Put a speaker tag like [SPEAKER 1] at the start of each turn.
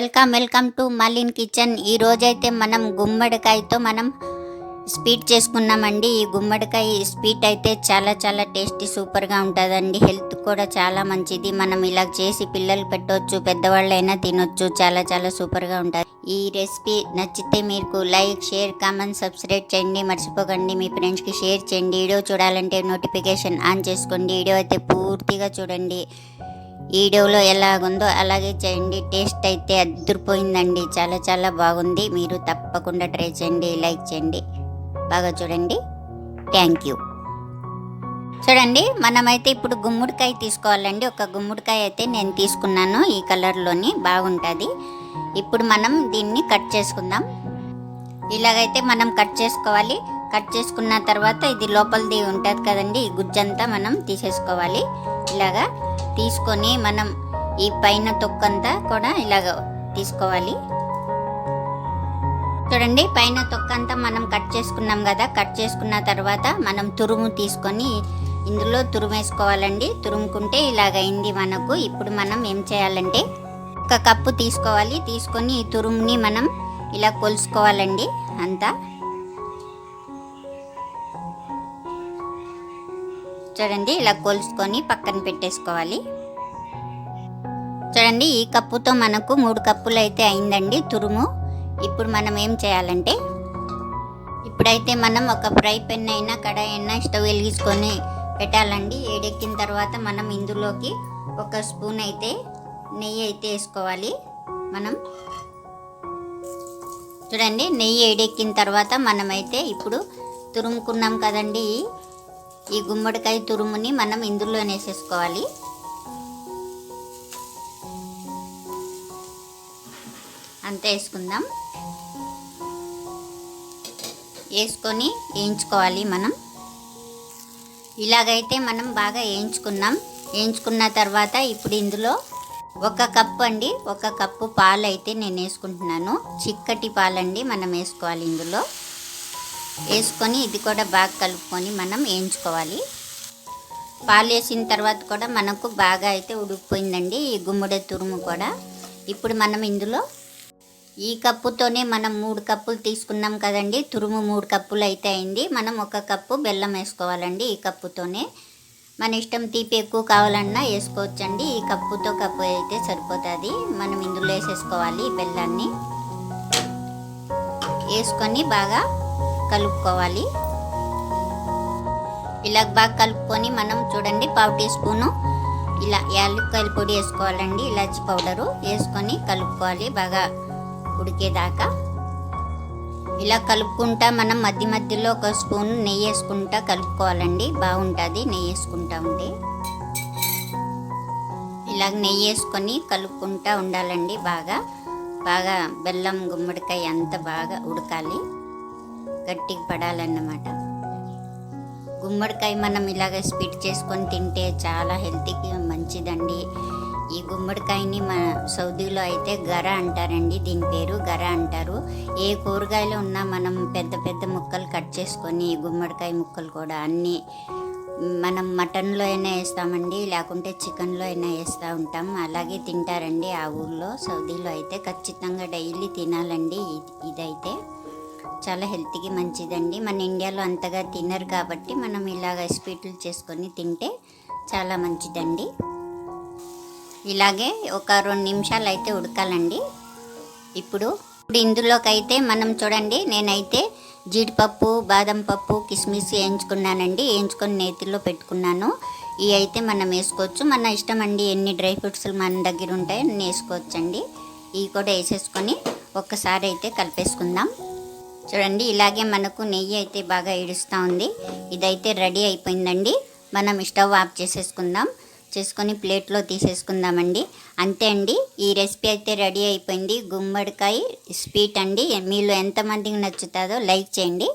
[SPEAKER 1] Welcome welcome to Malin kitchen. ఈ మనం గుమ్మడికాయతో మనం స్వీట్ చేసుకున్నామండి. ఈ గుమ్మడికాయ స్వీట్ అయితే చాలా చాలా టేస్టీ సూపర్గా ఉంటుందండి. హెల్త్ కూడా చాలా మంచిది. మనం ఇలా చేసి పిల్లలు పెట్టవచ్చు పెద్దవాళ్ళైనా తినొచ్చు చాలా చాలా సూపర్గా ఉంటుంది. ఈ రెసిపీ నచ్చితే మీకు లైక్ షేర్ కామెంట్ సబ్స్క్రైబ్ చేయండి. మర్చిపోకండి మీ ఫ్రెండ్స్కి షేర్ చేయండి. వీడియో చూడాలంటే నోటిఫికేషన్ ఆన్ చేసుకోండి. వీడియో అయితే పూర్తిగా చూడండి. వీడియోలో ఎలాగుందో అలాగే చేయండి. టేస్ట్ అయితే అద్దరిపోయిందండి. చాలా చాలా బాగుంది. మీరు తప్పకుండా ట్రై చేయండి లైక్ చేయండి. బాగా చూడండి. Thank you. చూడండి మనమైతే ఇప్పుడు గుమ్మడికాయ తీసుకోవాలండి. ఒక గుమ్మడికాయ అయితే నేను తీసుకున్నాను. ఈ కలర్లోని బాగుంటుంది. ఇప్పుడు మనం దీన్ని కట్ చేసుకుందాం. ఇలాగైతే మనం కట్ చేసుకోవాలి. కట్ చేసుకున్న తర్వాత ఇది లోపలిది ఉంటుంది కదండి. ఈ గుజ్జంతా మనం తీసేసుకోవాలి. ఇలాగా తీసుకొని మనం ఈ పైన తొక్కంతా కూడా ఇలాగ తీసుకోవాలి. చూడండి పైన తొక్కంతా మనం కట్ చేసుకున్నాం కదా కట్ చేసుకున్న తర్వాత మనం తురుము తీసుకొని ఇందులో తురుమేసుకోవాలండి. తురుముకుంటే ఇలాగైంది మనకు. ఇప్పుడు మనం ఏం చేయాలంటే ఒక కప్పు తీసుకోవాలి. తీసుకొని ఈ తురుముని మనం ఇలా కొలుసుకోవాలండి అంతా. చూడండి ఇలా కొలుసుకొని పక్కన పెట్టేసుకోవాలి. చూడండి ఈ కప్పుతో మనకు మూడు కప్పులు అయితే అయిందండి తురుము. ఇప్పుడు మనం ఏం చేయాలంటే ఇప్పుడైతే మనం ఒక ఫ్రై పెన్ అయినా కడాయి అయినా స్టవ్ వెలిగించుకొని పెట్టాలండి. ఏడెక్కిన తర్వాత మనం ఇందులోకి ఒక స్పూన్ అయితే నెయ్యి అయితే వేసుకోవాలి మనం. చూడండి నెయ్యి ఏడెక్కిన తర్వాత మనమైతే ఇప్పుడు తురుముకున్నాం కదండి. ఈ గుమ్మడికాయ తురుముని మనం ఇందులో వేసేసుకోవాలి. అంతే వేసుకుందాం. వేసుకొని వేయించుకోవాలి మనం. ఇలాగైతే మనం బాగా వేయించుకున్నాం. వేయించుకున్న తర్వాత ఇప్పుడు ఇందులో ఒక కప్పు అండి ఒక కప్పు పాలు అయితే నేను వేసుకుంటున్నాను. చిక్కటి పాలండి మనం వేసుకోవాలి ఇందులో. వేసుకొని ఇది కూడా బాగా కలుపుకొని మనం వేయించుకోవాలి. పాలు వేసిన తర్వాత కూడా మనకు బాగా అయితే ఉడికిపోయిందండి ఈ గుమ్మడి తురుము కూడా. ఇప్పుడు మనం ఇందులో ఈ కప్పుతోనే మనం మూడు కప్పులు తీసుకున్నాం కదండి తురుము మూడు కప్పులు అయితే అయింది. మనం ఒక కప్పు బెల్లం వేసుకోవాలండి ఈ కప్పుతోనే. మన ఇష్టం తీపి ఎక్కువ కావాలన్నా వేసుకోవచ్చండి. ఈ కప్పుతో కప్పు అయితే సరిపోతుంది. మనం ఇందులో వేసేసుకోవాలి ఈ బెల్లాన్ని. వేసుకొని బాగా కలుపుకోవాలి. ఇలా బాగా కలుపుకొని మనం చూడండి పావు టీ స్పూను ఇలా యాలక్కాయల పొడి వేసుకోవాలండి ఇలాచి పౌడరు వేసుకొని కలుపుకోవాలి బాగా ఉడికేదాకా. ఇలా కలుపుకుంటా మనం మధ్య మధ్యలో ఒక స్పూన్ నెయ్యి వేసుకుంటా కలుపుకోవాలండి బాగుంటుంది నెయ్యి వేసుకుంటా ఉంటే. ఇలా నెయ్యి వేసుకొని కలుపుకుంటా ఉండాలండి బాగా బాగా బెల్లం గుమ్మడికాయ అంత బాగా ఉడకాలి. గట్టిగా పడాలన్నమాట. గుమ్మడికాయ మనం ఇలాగ స్పిట్ చేసుకొని తింటే చాలా హెల్తీకి మంచిదండి. ఈ గుమ్మడికాయని మన సౌదీలో అయితే గర అంటారండి దీని పేరు గర అంటారు. ఏ కూరగాయలు ఉన్నా మనం పెద్ద పెద్ద ముక్కలు కట్ చేసుకొని గుమ్మడికాయ ముక్కలు కూడా అన్నీ మనం మటన్లో అయినా వేస్తామండి లేకుంటే చికెన్లో అయినా వేస్తూ ఉంటాం. అలాగే తింటారండి ఆ ఊళ్ళో సౌదీలో అయితే ఖచ్చితంగా డైలీ తినాలండి ఇదైతే. చాలా హెల్త్కి మంచిదండి. మన ఇండియాలో అంతగా తినరు కాబట్టి మనం ఇలాగ స్వీట్లు చేసుకొని తింటే చాలా మంచిదండి. ఇలాగే ఒక రెండు నిమిషాలు అయితే ఉడకాలండి. ఇప్పుడు ఇప్పుడు ఇందులోకైతే మనం చూడండి నేనైతే జీడిపప్పు బాదం పప్పు కిస్మిస్ వేయించుకున్నానండి. వేయించుకొని నేతిలో పెట్టుకున్నాను. ఇవి అయితే మనం వేసుకోవచ్చు. మన ఇష్టం అండి ఎన్ని డ్రై ఫ్రూట్స్ మన దగ్గర ఉంటాయో వేసుకోవచ్చండి. ఇవి కూడా వేసేసుకొని ఒక్కసారి అయితే కలిపేసుకుందాం. చూడండి ఇలాగే మనకు నెయ్యి అయితే బాగా ఇడుస్తూ ఉంది. ఇదైతే రెడీ అయిపోయిందండి. మనం స్టవ్ ఆఫ్ చేసేసుకుందాం. చేసుకొని ప్లేట్లో తీసేసుకుందామండి. అంతే అండి ఈ రెసిపీ అయితే రెడీ అయిపోయింది. గుమ్మడికాయ స్వీట్ అండి. మీలో ఎంతమందికి నచ్చుతుందో లైక్ చేయండి.